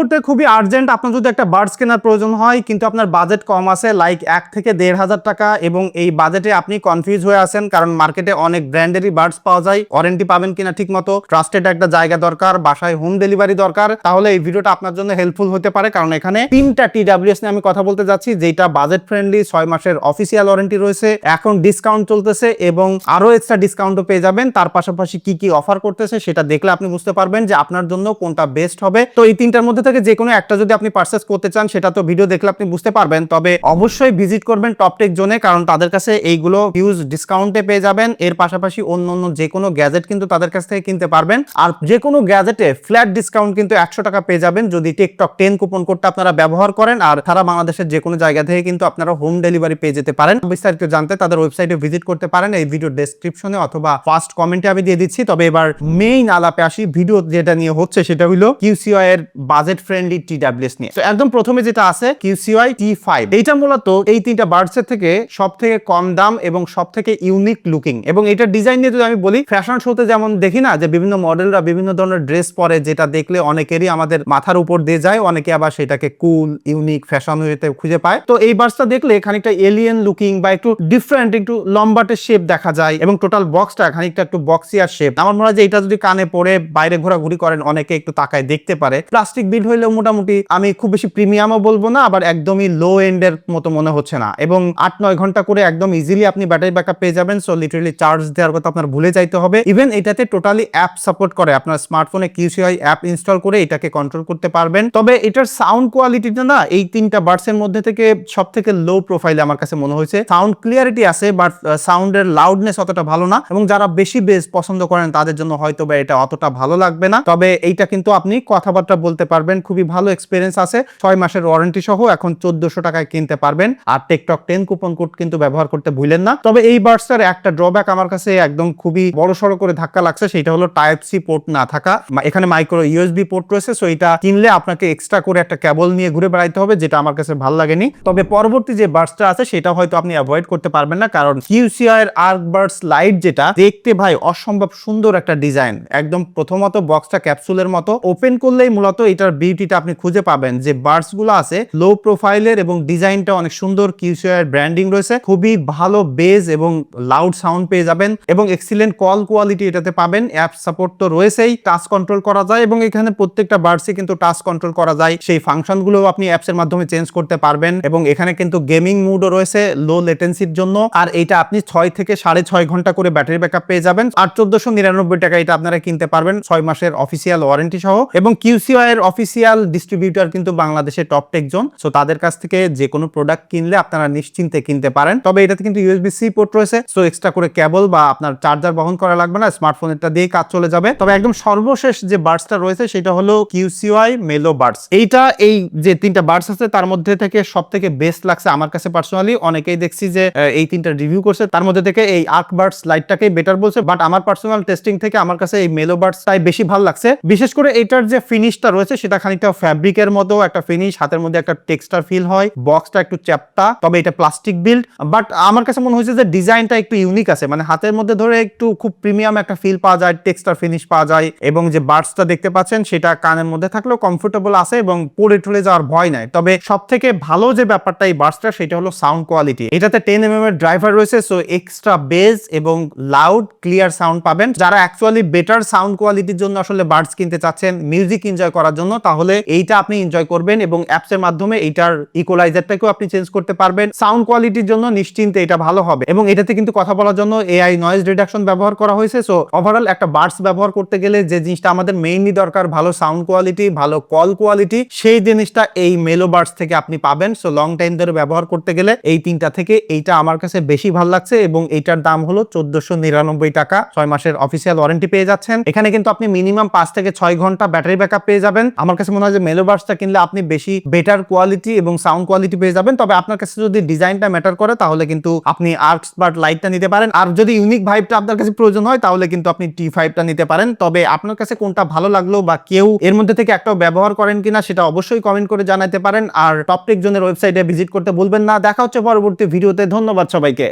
মুহূর্তে খুবই আর্জেন্ট আপনার যদি একটা বার্ডস কেনার প্রয়োজন হয়, কিন্তু আপনার বাজেট কম আছে লাইক এক থেকে দেড় হাজার টাকা এবং এই বাজেটে আপনি কনফিউজ হয়ে আছেন কারণ মার্কেটে অনেক ব্র্যান্ডেরই বার্ডস পাওয়া যায় ওয়ারেন্টি পাবেন কিনা ঠিক মতো ট্রাস্টেড একটা জায়গা দরকার, বাসায় হোম ডেলিভারি দরকার, তাহলে এই ভিডিওটা আপনার জন্য হেল্পফুল হতে পারে কারণ এখানে তিনটা টি টিডাব্লিউএস নিয়ে আমি কথা বলতে যাচ্ছি, যেটা বাজেট ফ্রেন্ডলি ছয় মাসের অফিসিয়াল ওয়ারেন্টি রয়েছে, এখন ডিসকাউন্ট চলতেছে এবং আরও এক্সট্রা ডিসকাউন্টও পেয়ে যাবেন, তার পাশাপাশি কি কি অফার করতেছে সেটা দেখলে আপনি বুঝতে পারবেন যে আপনার জন্য কোনটা বেস্ট হবে। তো এই তিনটার মধ্যে থেকে যে কোনো একটা যদি আপনি পারচেস করতে চান, সেটা তো ভিডিও দেখলে আপনি বুঝতে পারবেন। তবে অবশ্যই ভিজিট করবেন টপটেক জোনে কারণ তাদের কাছে এইগুলো হিউজ ডিসকাউন্টে পেয়ে যাবেন। এর পাশাপাশি অন্য অন্য যে কোনো গ্যাজেট কিন্তু তাদের কাছ থেকে কিনতে পারবেন। আর যে কোনো গ্যাজেটে ফ্ল্যাট ডিসকাউন্ট কিন্তু একশো টাকা পেয়ে যাবেন, যদি টিকটক টেন কুপন কোডটা আপনারা ব্যবহার করেন। আর সারা বাংলাদেশের যে কোনো জায়গা থেকে কিন্তু আপনারা হোম ডেলিভারি পেয়ে যেতে পারেন। বিস্তারিত জানতে তাদের ওয়েবসাইটে ভিজিট করতে পারেন। এই ভিডিও ডেসক্রিপশনে অথবা ফার্স্ট কমেন্টে আমি দিয়ে দিচ্ছি। তবে এবার মেইন আলাপে আসি। ভিডিও যেটা নিয়ে হচ্ছে, সেটা হলো কিউসিওয়াই এর বাজেট ফ্রেন্ডলি টিডাব্লিউএস নিয়ে। তো একদম প্রথমে যেটা আছে কিউসিওয়াই টি ফাইভ এইটা মূলত এই তিনটা বার্ডসের থেকে সব থেকে কম দাম এবং সব থেকে ইউনিক লুকিং এবং এটার ডিজাইন নিয়ে যদি আমি বলি ফ্যাশন শোতে যেমন দেখি না, যে বিভিন্ন মডেলরা বিভিন্ন ধরনের ড্রেস পরে, যেটা দেখলে অনেকেরই আমাদের মাথার উপর দিয়ে যায়, অনেকে আবার সেটাকে কুল ইউনিক ফ্যাশন হইতে খুঁজে পায়। তো এই বার্ডসটা দেখলে খানিকটা এলিয়েন লুকিং বা একটু ডিফারেন্ট একটু লম্বাটে শেপ দেখা যায় এবং টোটাল বক্সটা খানিকটা একটু বক্সিয়ার শেপ আমার মনে হয় যে এটা যদি কানে পরে বাইরে ঘোরাঘুরি করেন, অনেকে একটু তাকায় দেখতে পারে। প্লাস্টিক বিল হইলেও মোটামুটি আমি খুব বেশি প্রিমিয়ামও বলব না, আবার একদমই লো এন্ডের মতো মনে হচ্ছে না। এবং আট নয় ঘণ্টা করে একদম ইজিলি আপনি ব্যাটারি ব্যাকআপ পেয়ে যাবেন সো লিটারালি চার্জ দেওয়ার কথা আপনার ভুলে যাইতে হবে। ইভেন এটাতে টোটালি অ্যাপ সাপোর্ট করে, আপনার স্মার্টফোনে কিউসিআই অ্যাপ ইনস্টল করে এটাকে কন্ট্রোল করতে পারবেন। তবে এটার সাউন্ড কোয়ালিটিটা না, এই তিনটা বার্ডসের মধ্যে থেকে সব থেকে লো প্রোফাইলে আমার কাছে মনে হয়েছে। সাউন্ড ক্লিয়ারিটি আছে বাট সাউন্ডের লাউডনেস অতটা ভালো না। এবং যারা বেশি বেস পছন্দ করেন, তাদের জন্য হয়তো বা এটা অতটা ভালো লাগবে না। তবে এইটা কিন্তু আপনি কথাবার্তা বলতে পারবেন খুবই ভালো এক্সপিরিয়েন্স আছে। ছয় মাসের ওয়ারেন্টি সহ এখন চোদ্দশো টাকায় কিনতে পারবেন। আর টেকটক টেন কুপন কোড কিন্তু ব্যবহার করতে ভুলেন না। তবে এই বার্ডসটার একটা ড্রব্যাক আমার কাছে একদম খুবই বড় সড়ো করে ধাক্কা লাগছে, সেটা হলো টাইপ সি পোর্ট না থাকা। এখানে মাইক্রো ইউএসবি পোর্ট রয়েছে সো এটা কিনলে আপনাকে এক্সট্রা করে একটা কেবল নিয়ে ঘুরে বেড়াইতে হবে, যেটা আমার কাছে ভালো লাগেনি। তবে পরবর্তী যে বার্ডসটা আছে, সেটা হয়তো আপনি অ্যাভয়েড করতে পারবেন না, কারণ কিউসিআই এর আর্ক বার্ডস লাইট যেটা, দেখতে ভাই অসম্ভব সুন্দর একটা ডিজাইন একদম প্রথমত বক্সটা ক্যাপসুলের মতো। ওপেন করলেই মূলত এটার বিউটিটা আপনি খুঁজে পাবেন যে বার্ডসগুলো আছে লো প্রোফাইলের এবং ডিজাইনটা অনেক সুন্দর কিউসিআই এর ব্র্যান্ডিং রয়েছে, খুবই ভালো বেজ এবং লাউড সাউন্ড পেয়ে যাবেন এবং এক্সিলেন্ট কল কোয়ালিটি এটাতে পাবেন অ্যাপ সাপোর্ট তো রয়েছেই টাচ কন্ট্রোল করা যায় এবং এখানে প্রত্যেকটা বার্ডসই কিন্তু টাচ কন্ট্রোল করা যায়, সেই ফাংশনগুলো আপনি অ্যাপসের মাধ্যমে চেঞ্জ করতে পারবেন এবং এখানে কিন্তু গেমিং মুডও রয়েছে লো লেটেন্সির জন্য, আর এটা আপনি ছয় থেকে সাড়ে ছয় ঘণ্টা করে ব্যাটারি ব্যাকআপ পেয়ে যাবেন আর চোদ্দশো নিরানব্বই টাকা এটা আপনারা কিনতে পারবেন, ছয় মাসের অফিসিয়াল ওয়ারেন্টি সহ এবং কিউসিআই এর অফিসিয়াল ডিস্ট্রিবিউটর কিন্তু বাংলাদেশের টপ টেক জোন সো তাদের কাছ থেকে যে কোনো প্রোডাক্ট কিনলে আপনারা নিশ্চিন্তে কিনতে পারেন। তবে এটাতে কিন্তু ইউএসবি সি পোর্ট রয়েছে সো এক্সট্রা করে কেবল বা আপনার চার্জার বহন করা লাগবে না স্মার্টফোনেরটা দিয়ে কাজ চলে যাবে। তবে একদম সর্বশেষ যে বার্ডসটা রয়েছে, সেটা হলো কিউসিআই মেলো বার্ডস এইটা, এই যে তিনটা বার্ডস আছে, তার মধ্যে থেকে সব থেকে বেস্ট লাগছে আমার কাছে পার্সোনালি অনেকেই দেখছি যে এই তিনটা রিভিউ করছে, তার মধ্যে থেকে এই আর্ক বার্ডস লাইটটাকেই বেটার বলছে বাট আমার পার্সোনাল টেস্টিং থেকে আমার কাছে এই মেলো বার্ডসটাই বেশি ভালো লাগছে। বিশেষ করে এটার যে ফিনিশটা রয়েছে, সেটা খানিকটা ফ্যাব্রিকের মতো একটা ফিনিশ হাতের মধ্যে একটা টেক্সটার ফিল হয় বক্সটা একটু চ্যাপটা, তবে এটা প্লাস্টিক বিল্ড বাট আমার কাছে মনে হয়েছে যে ডিজাইনটা একটু ইউনিক আছে মানে হাতের মধ্যে ধরে একটু খুব প্রিমিয়াম একটা ফিল পাওয়া যায় টেক্সটার ফিনিশ পাওয়া যায়, এবং যে বার্ডসটা দেখতে পাচ্ছেন, সেটা কানের মধ্যে থাকলেও কমফোর্টেবল আছে এবং পড়ে টলে যাওয়ার ভয় নাই। তবে সব থেকে ভালো যে ব্যাপারটা এই বার্ডসটা সেটা হলো সাউন্ড কোয়ালিটি এটাতে টেন এম এম এর ড্রাইভার রয়েছে সো এক্সট্রা বেস এবং লাউড ক্লিয়ার সাউন্ড পাবেন। যারা অ্যাকচুয়ালি বেটার সাউন্ড কোয়ালিটির জন্য আসলে বার্ডস কিনতে চাচ্ছেন মিউজিক এনজয় করার জন্য তাহলে এইটা আপনি এনজয় করবেন এবং অ্যাপস এর মাধ্যমে এইটার ইকুয়ালাইজারটাকেও আপনি চেঞ্জ করতে পারবেন। সাউন্ড কোয়ালিটির জন্য নিশ্চিন্তে এটা ভালো হবে এবং এটাতে কিন্তু কথা বলার জন্য এআই নয়েজ রিডাকশন ব্যবহার করা হয়েছে। সো ওভারঅল একটা বার্ডস ব্যবহার করতে গেলে যে জিনিসটা আমাদের মেইনলি দরকার, ভালো সাউন্ড কোয়ালিটি ভালো কল কোয়ালিটি সেই জিনিসটা এই মেলো বার্ডস থেকে আপনি পাবেন। সো লং টাইম ধরে ব্যবহার করতে গেলে এই তিনটা থেকে এইটা আমার কাছে বেশি ভালো লাগছে এবং এইটার দাম হলো চোদ্দশো নিরানব্বই টাকা। ছয় মাসের অফিসিয়াল ওয়ারেন্টি পেয়ে যাচ্ছেন। এখানে কিন্তু আপনি মিনিমাম পাঁচ থেকে ছয় ঘণ্টা ব্যাটারি ব্যাকআপ পেয়ে যাবেন। আমার কাছে মনে হয় যে মেলো বার্ডসটা কিনলে আপনি বেশি বেটার কোয়ালিটি এবং সাউন্ড কোয়ালিটি পেয়ে যাবেন। তবে আপনার কাছে যদি ডিজাইনটা ম্যাটার করে, তাহলে কিন্তু আপনি আর্টস বাট লাইটটা নিতে পারেন। আর যদি ইউনিক ভাইবটা আপনার কাছে প্রয়োজন হয়, তাহলে কিন্তু আপনি টি ফাইভটা নিতে পারেন। তবে আপনার কাছে কোনটা ভালো লাগল বা কেউ এর মধ্যে থেকে একটাও ব্যবহার করেন কিনা, সেটা অবশ্যই কমেন্ট করে জানাতে পারেন। আর টপ টেক জোনের ওয়েবসাইটে ভিজিট করতে ভুলবেন না। দেখা হচ্ছে পরবর্তী ভিডিওতে। ধন্যবাদ সবাইকে।